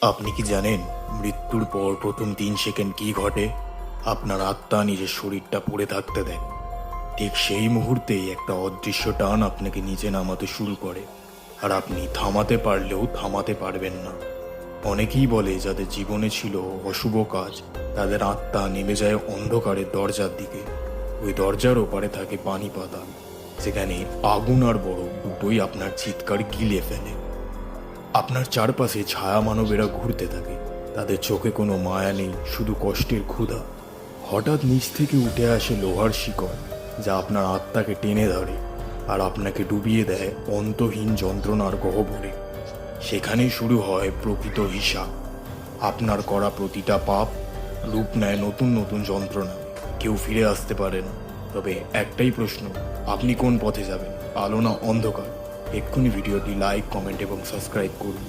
আপনি কি জানেন মৃত্যুর পর প্রথম তিন সেকেন্ড কি ঘটে? আপনার আত্মা নিজের শরীরটা পড়ে থাকতে দেয়। ঠিক সেই মুহূর্তেই একটা অদৃশ্য টান আপনাকে নিচে নামাতে শুরু করে। আর আপনি থামাতে পারলেও থামাতে পারবেন না। অনেকেই বলে যাদের জীবনে ছিল অশুভ কাজ, তাদের আত্মা নেমে যায় অন্ধকারের দরজার দিকে। ওই দরজার ওপারে থাকে পানি পাতা সেখানে আগুন আর বরফ দুটোই আপনার চিৎকার গিলে ফেলে। আপনার চারপাশে ছায়া মানবেরা ঘুরতে থাকে। তাদের চোখে কোনো মায়া নেই, শুধু কষ্টের ক্ষুধা। হঠাৎ নিচ থেকে উঠে আসে লোহার শিকড়, যা আপনার আত্মাকে টেনে ধরে আর আপনাকে ডুবিয়ে দেয় অন্তহীন যন্ত্রণার গহ্বরে। সেখানেই শুরু হয় প্রকৃত হিসাব আপনার করা প্রতিটা পাপ রূপ নেয় নতুন নতুন যন্ত্রণা। কেউ ফিরে আসতে পারে না। তবে একটাই প্রশ্ন, আপনি কোন পথে যাবেন? আলো না অন্ধকার? এক্ষুনি ভিডিওটি লাইক কমেন্ট এবং সাবস্ক্রাইব করুন।